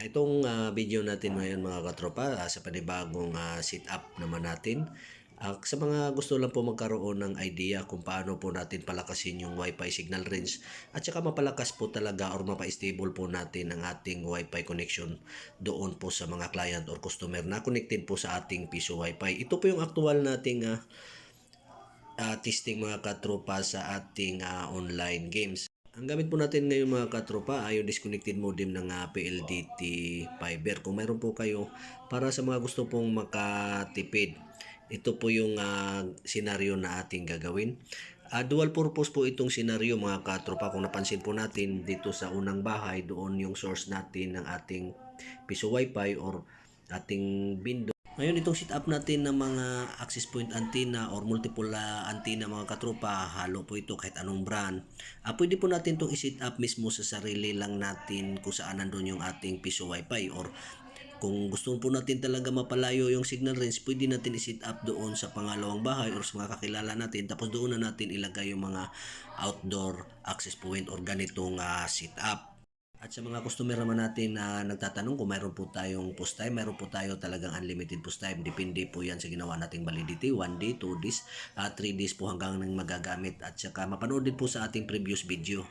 Ah, Itong ah, video natin ngayon mga katropa ah, sa panibagong ah, sit-up naman natin. Ah, sa mga gusto lang po magkaroon ng idea kung paano po natin palakasin yung wifi signal range at saka mapalakas po talaga or mapa-stable po natin ang ating wifi connection doon po sa mga client or customer na connected po sa ating piso wifi. Ito po yung actual nating ah, ah, testing mga katropa sa ating ah, online games. Ang gamit po natin ngayon mga katropa ay yung disconnected modem ng ah, PLDT fiber. Kung mayroon po kayo para sa mga gusto pong makatipid, ito po yung ah, senaryo na ating gagawin. Ah, dual purpose po itong senaryo mga katropa. Kung napansin po natin dito sa unang bahay, doon yung source natin ng ating piso wifi or ating window. Ngayon itong setup natin ng mga access point antenna or multiple ah, antenna mga katropa, halo po ito kahit anong brand. Ah, pwede po natin itong i-set up mismo sa sarili lang natin kung saan nandun yung ating piso wifi or kung gusto po natin talaga mapalayo yung signal range, pwede natin i-set up doon sa pangalawang bahay or sa mga kakilala natin. Tapos doon na natin ilagay yung mga outdoor access point or ganitong ah, setup. At sa mga customer naman natin na nagtatanong kung mayroon po tayong post time, mayroon po tayo talagang unlimited post time. Depende po yan sa ginawa nating validity. 1 day, 2 days, 3 days po hanggang nang magagamit. At saka mapanood din po sa ating previous video.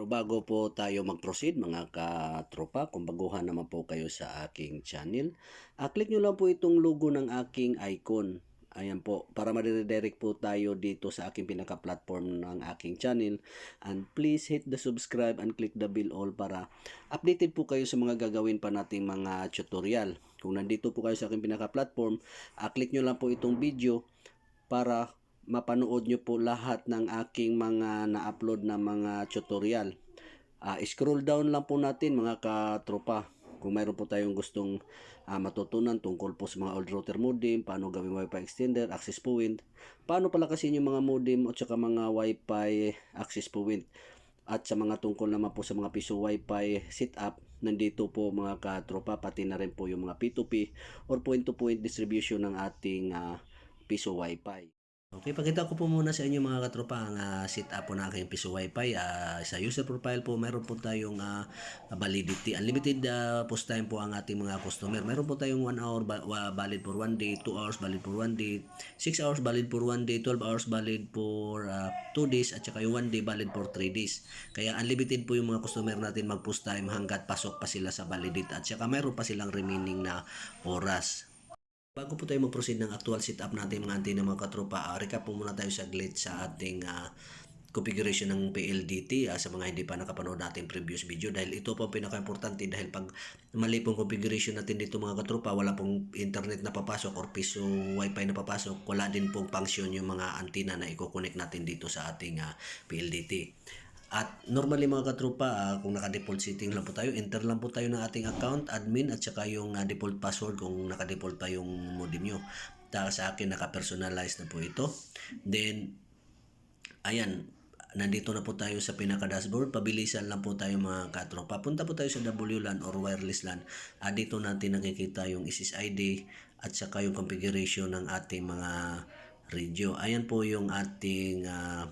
Pero bago po tayo mag-proceed mga katropa, kung baguhan naman po kayo sa aking channel, ah, click nyo lang po itong logo ng aking icon. Ayan po, para ma-redirect po tayo dito sa aking pinaka-platform ng aking channel. And please hit the subscribe and click the bell all para updated po kayo sa mga gagawin pa nating mga tutorial. Kung nandito po kayo sa aking pinaka-platform, ah, click nyo lang po itong video para mapanood nyo po lahat ng aking mga na-upload na mga tutorial. Ah, scroll down lang po natin mga katropa. Kung mayroon po tayong gustong ah, matutunan tungkol po sa mga old router modem, paano gawin wifi extender, access point, paano palakasin yung mga modem at saka mga wifi access point at sa mga tungkol naman po sa mga piso wifi setup nandito po mga katropa pati na rin po yung mga P2P or point to point distribution ng ating ah, piso wifi Okay, pakita ko po muna sa inyo mga katropa ang ah, setup po ng aking piso wifi. Ah, sa user profile po, meron po tayong ah, validity. Unlimited ah, post time po ang ating mga customer. Meron po tayong 1 hour ba- valid for 1 day, 2 hours valid for 1 day, 6 hours valid for 1 day, 12 hours valid for 2 days, at saka yung 1 day valid for 3 days. Kaya unlimited po yung mga customer natin mag-post time hanggat pasok pa sila sa validity. At saka meron pa silang remaining na oras. Bago po tayo mag-proceed ng actual setup natin mga antenna mga katropa, uh, recap po muna tayo saglit sa ating ah, configuration ng PLDT ah, sa mga hindi pa nakapanood natin previous video. Dahil ito po ang pinaka-importante dahil pag mali pong configuration natin dito mga katropa wala pong internet na papasok or piso wifi na papasok wala din pong function yung mga antenna na i-connect natin dito sa ating ah, PLDT at normally mga katropa, ah, kung naka-default setting lang po tayo, enter lang po tayo ng ating account, admin, at saka yung ah, default password kung naka-default pa yung modem nyo. Dahil sa akin, naka-personalize na po ito. Then, ayan, nandito na po tayo sa pinaka-dashboard. Pabilisan lang po tayo mga katropa. Punta po tayo sa WLAN or wireless LAN. Ah, dito natin nakikita yung SSID at saka yung configuration ng ating mga radio. Ayan po yung ating ah,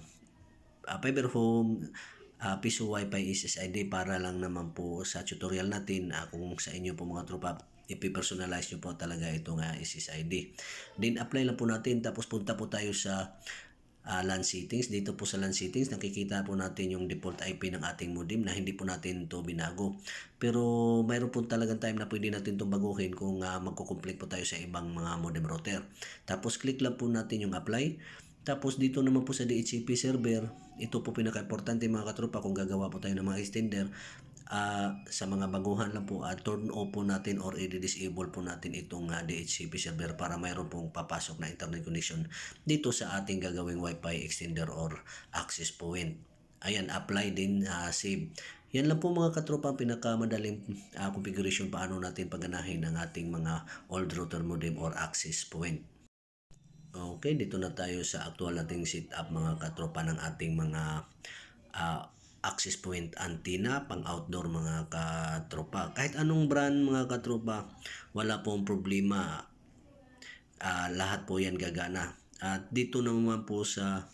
uh, fiber home, uh, piso wifi SSID para lang naman po sa tutorial natin uh, kung sa inyo po mga tropa ipipersonalize nyo po talaga itong uh, SSID. Then apply lang po natin tapos punta po tayo sa uh, LAN settings. Dito po sa LAN settings nakikita po natin yung default IP ng ating modem na hindi po natin to binago. Pero mayroon po talagang time na pwede natin itong baguhin kung uh, magkukomplete po tayo sa ibang mga modem router. Tapos click lang po natin yung apply. Tapos dito naman po sa DHCP server, ito po pinaka-importante mga katropa kung gagawa po tayo ng mga extender. ah, sa mga baguhan lang po, uh, turn off po natin or i-disable po natin itong ah, DHCP server para mayroon pong papasok na internet connection dito sa ating gagawing Wi-Fi extender or access point. Ayan, apply din, ah, save. Yan lang po mga katropa ang pinakamadaling ah, configuration paano natin pagganahin ang ating mga old router modem or access point. Okay, dito na tayo sa actual nating setup mga katropa ng ating mga ah, access point antenna pang outdoor mga katropa. Kahit anong brand mga katropa, wala pong problema. Ah, lahat po yan gagana. At dito naman po sa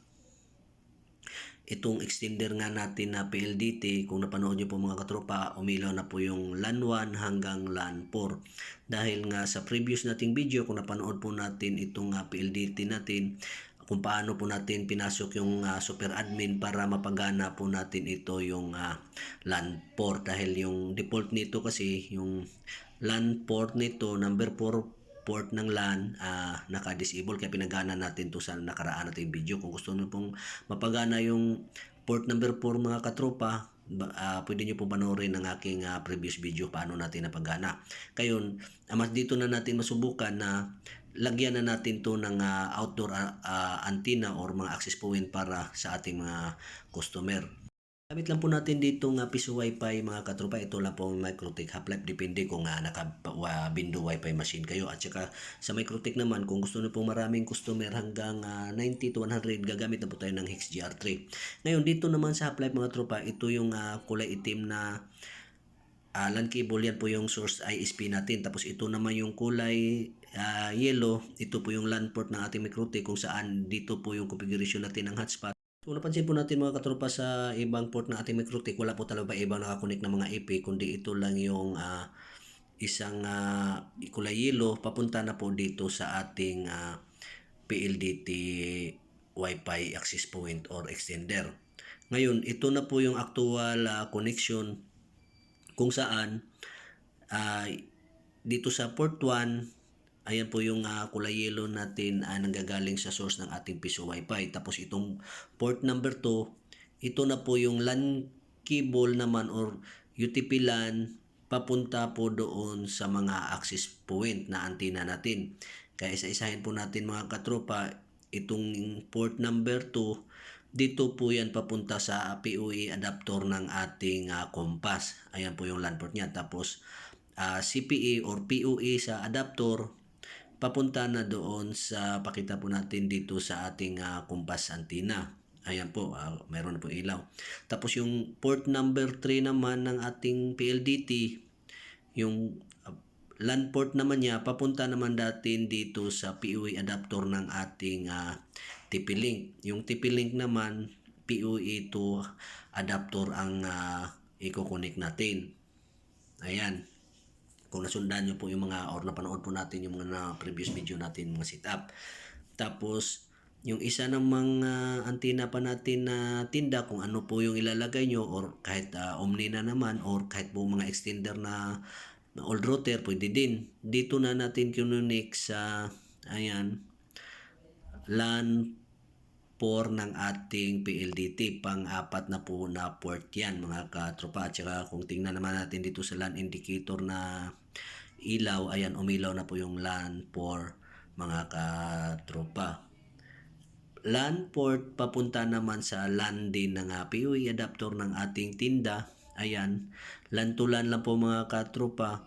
itong extender nga natin na PLDT, kung napanood nyo po mga katropa, umilaw na po yung LAN 1 hanggang LAN 4. Dahil nga sa previous nating video, kung napanood po natin itong uh, PLDT natin, kung paano po natin pinasok yung uh, super admin para mapagana po natin ito yung uh, LAN port dahil yung default nito kasi yung LAN port nito number 4 port ng LAN uh, naka-disable kaya pinagana natin to sa nakaraan nating video kung gusto niyo pong mapagana yung port number 4 mga katropa uh, pwede nyo po panoorin ang aking uh, previous video paano natin napagana. Kayon, mas dito na natin masubukan na lagyan na natin to ng uh, outdoor uh, antenna or mga access point para sa ating mga customer. Gamit lang po natin dito nga piso wifi mga katropa. Ito lang po ang Microtech Half-Life. Depende kung uh, naka-bindo wifi machine kayo. At saka sa Microtech naman, kung gusto nyo po maraming customer hanggang uh, 90 to 100, gagamit na po tayo ng Hex GR3. Ngayon, dito naman sa Half-Life mga tropa, ito yung uh, kulay itim na uh, LAN cable. Yan po yung source ISP natin. Tapos ito naman yung kulay uh, yellow. Ito po yung LAN port ng ating Microtech kung saan dito po yung configuration natin ng hotspot. Kung napansin po natin mga katropa sa ibang port ng ating Microtech, wala po talaga ibang nakakonek na mga IP, kundi ito lang yung uh, isang uh, kulay yellow papunta na po dito sa ating uh, PLDT Wi-Fi access point or extender. Ngayon, ito na po yung actual uh, connection kung saan uh, dito sa port 1 Ayan po yung uh, kulay yellow natin uh, nanggagaling sa source ng ating piso wifi. Tapos itong port number 2, ito na po yung LAN cable naman or UTP LAN papunta po doon sa mga access point na antenna natin. Kaya isa-isahin po natin mga katropa, itong port number 2, dito po yan papunta sa PoE adapter ng ating uh, compass. Ayan po yung LAN port niya. Tapos uh, CPE or PoE sa adapter papunta na doon sa pakita po natin dito sa ating uh, compass antenna. Ayan po, uh, meron na po ilaw. Tapos yung port number 3 naman ng ating PLDT, yung uh, LAN port naman niya, papunta naman natin dito sa PoE adapter ng ating uh, TP-Link. Yung TP-Link naman, PoE to adapter ang uh, i-connect natin. Ayan kung nasundan nyo po yung mga or napanood po natin yung mga na previous video natin mga setup. Tapos yung isa ng mga antenna pa natin na tinda kung ano po yung ilalagay nyo or kahit uh, omni na naman or kahit po mga extender na, na old router pwede din. Dito na natin kinunik sa ayan LAN 4 ng ating PLDT. Pang-apat na po na port yan mga katropa. At saka kung tingnan naman natin dito sa LAN indicator na ilaw, ayan, umilaw na po yung LAN port mga katropa. LAN port papunta naman sa LAN din ng uh, PoE adapter ng ating tinda. Ayan, LAN to LAN lang po mga katropa.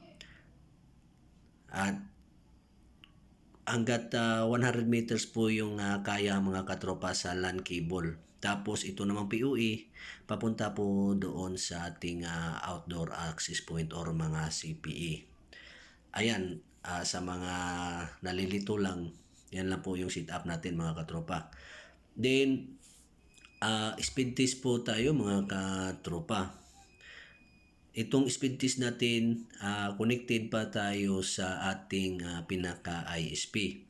At hanggat uh, 100 meters po yung uh, kaya mga katropa sa LAN cable. Tapos ito naman POE, papunta po doon sa ating uh, outdoor access point or mga CPE ayan, uh, sa mga nalilito lang, yan lang po yung sit up natin mga katropa. Then, uh, speed test po tayo mga katropa. Itong speed test natin, uh, connected pa tayo sa ating uh, pinaka-ISP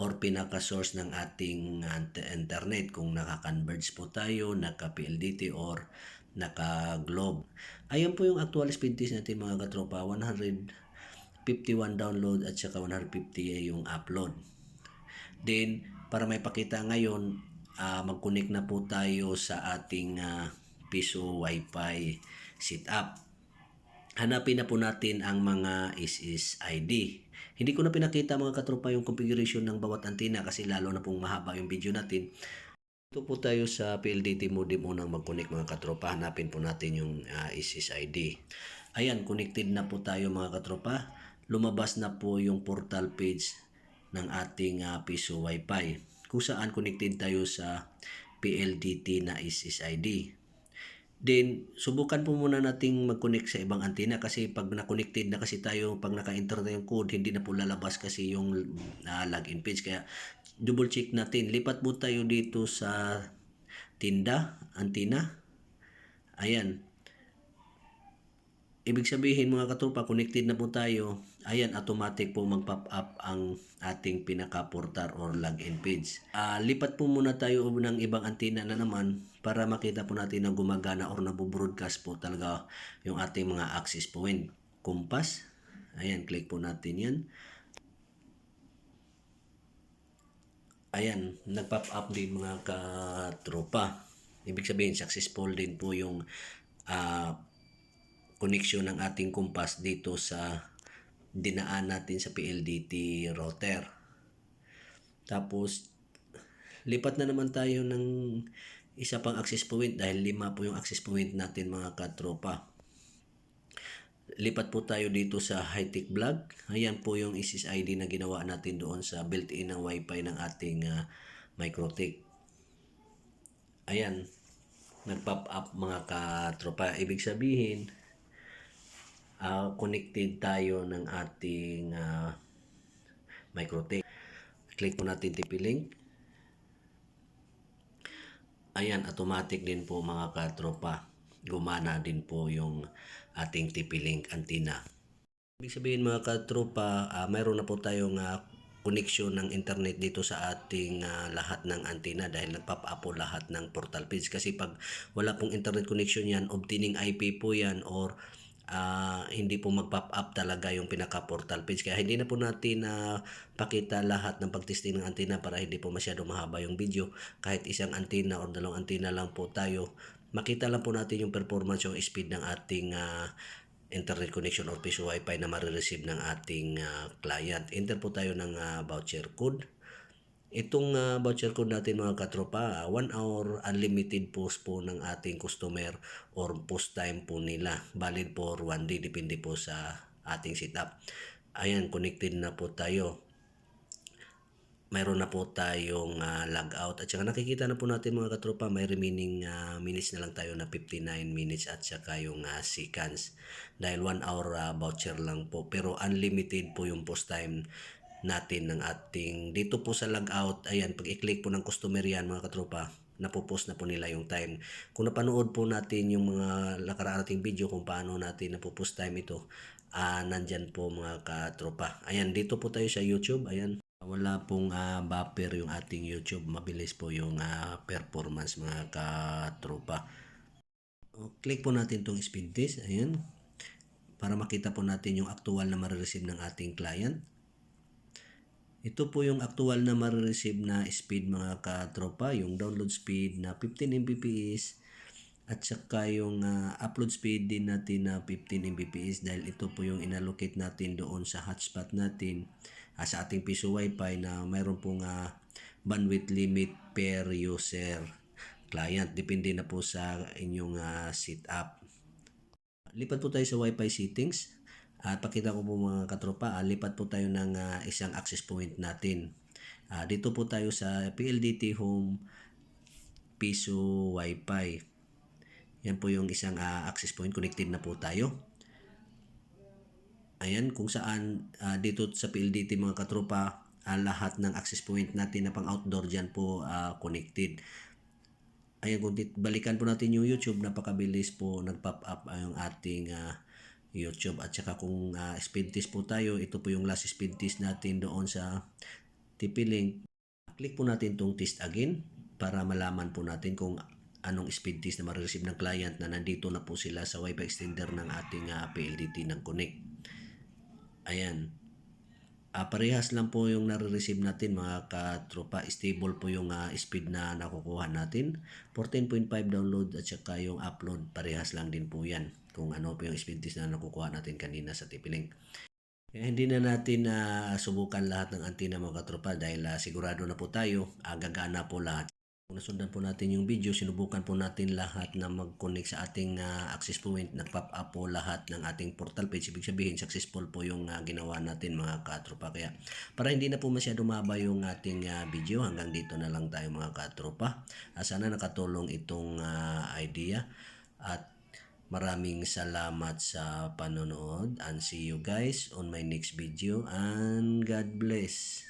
or pinaka-source ng ating uh, internet kung naka-converge po tayo, naka-PLDT or naka-globe. Ayan po yung actual speed test natin mga katropa, 100 51 download at saka 150 yung upload. Then, para may pakita ngayon, uh, mag-connect na po tayo sa ating uh, piso wifi setup. Hanapin na po natin ang mga SSID. Hindi ko na pinakita mga katropa yung configuration ng bawat antenna kasi lalo na pong mahaba yung video natin. Ito po tayo sa PLDT modem unang mag-connect mga katropa. Hanapin po natin yung uh, SSID. Ayan, connected na po tayo mga katropa lumabas na po yung portal page ng ating uh, Piso Wi-Fi kung saan connected tayo sa PLDT na SSID. Then, subukan po muna nating mag-connect sa ibang antena kasi pag na-connected na kasi tayo, pag naka-enter na yung code, hindi na po lalabas kasi yung uh, login page. Kaya, double check natin. Lipat po tayo dito sa tinda, antina. Ayan. Ibig sabihin mga katropa, connected na po tayo. Ayan, automatic po mag-pop up ang ating pinaka-portal or login page. Ah, lipat po muna tayo ng ibang antina na naman para makita po natin na gumagana or nabobroadcast po talaga yung ating mga access point. Compass. Ayan, click po natin yan. Ayan, nag-pop up din mga katropa. Ibig sabihin, successful din po yung ah, connection ng ating kumpas dito sa dinaan natin sa PLDT router. Tapos, lipat na naman tayo ng isa pang access point dahil lima po yung access point natin mga katropa. Lipat po tayo dito sa high-tech vlog. Ayan po yung SSID na ginawa natin doon sa built-in ng wifi ng ating uh, Microtech. Ayan, nag-pop up mga katropa. Ibig sabihin, uh, connected tayo ng ating uh, Microtech. Click po natin TP link. Ayan, automatic din po mga katropa. Gumana din po yung ating TP-Link antenna. Ibig sabihin mga katropa, uh, mayroon na po tayong uh, connection ng internet dito sa ating uh, lahat ng antenna dahil nagpop up po lahat ng portal page kasi pag wala pong internet connection yan, obtaining IP po yan or uh, hindi po mag-pop up talaga yung pinaka portal page kaya hindi na po natin uh, pakita lahat ng pagtesting ng antenna para hindi po masyado mahaba yung video kahit isang antenna or dalawang antenna lang po tayo makita lang po natin yung performance yung speed ng ating uh, internet connection or piso wifi na marireceive ng ating uh, client. Enter po tayo ng uh, voucher code. Itong uh, voucher code natin mga katropa, 1 uh, hour unlimited post po ng ating customer or post time po nila. Valid for 1 day, depende po sa ating setup. Ayan, connected na po tayo mayroon na po tayong uh, log out at saka nakikita na po natin mga katropa may remaining uh, minutes na lang tayo na 59 minutes at saka yung uh, seconds dahil 1 hour uh, voucher lang po pero unlimited po yung post time natin ng ating dito po sa log out ayan pag i-click po ng customer yan mga katropa napopost na po nila yung time kung napanood po natin yung mga nakaraan nating video kung paano natin napopost time ito uh, nandyan po mga katropa ayan dito po tayo sa youtube ayan wala pong uh, buffer yung ating YouTube. Mabilis po yung uh, performance mga katropa. O, click po natin itong speed test. Ayan. Para makita po natin yung actual na marireceive ng ating client. Ito po yung actual na marireceive na speed mga katropa. Yung download speed na 15 Mbps at saka yung uh, upload speed din natin na 15 Mbps dahil ito po yung inallocate natin doon sa hotspot natin uh, sa ating piso wifi na mayroon pong uh, bandwidth limit per user client depende na po sa inyong uh, setup lipat po tayo sa wifi settings at uh, pakita ko po mga katropa uh, lipat po tayo ng uh, isang access point natin. Uh, dito po tayo sa PLDT home piso wifi. Yan po yung isang uh, access point connected na po tayo. Ayan, kung saan uh, dito sa PLDT mga katropa, uh, lahat ng access point natin na pang outdoor dyan po uh, connected. Ayan, kung balikan po natin yung YouTube, napakabilis po nag-pop up yung ating uh, YouTube. At saka kung uh, speed test po tayo, ito po yung last speed test natin doon sa TP-Link. Click po natin itong test again para malaman po natin kung anong speed test na ma-receive ng client na nandito na po sila sa Wi-Fi extender ng ating uh, PLDT ng Connect. Ayan. Uh, parehas lang po yung nare-receive natin mga katropa. Stable po yung uh, speed na nakukuha natin. 14.5 download at saka yung upload. Parehas lang din po yan. Kung ano po yung test na nakukuha natin kanina sa TP-Link. Kaya hindi na natin na uh, subukan lahat ng antenna mga katropa dahil uh, sigurado na po tayo, uh, gagana po lahat. Kung nasundan po natin yung video, sinubukan po natin lahat na mag-connect sa ating uh, access point. Nag-pop up po lahat ng ating portal page. Ibig sabihin, successful po yung uh, ginawa natin mga katropa. Kaya para hindi na po masyado mahaba yung ating uh, video, hanggang dito na lang tayo mga katropa. Uh, sana nakatulong itong uh, idea. At maraming salamat sa panonood. And see you guys on my next video. And God bless.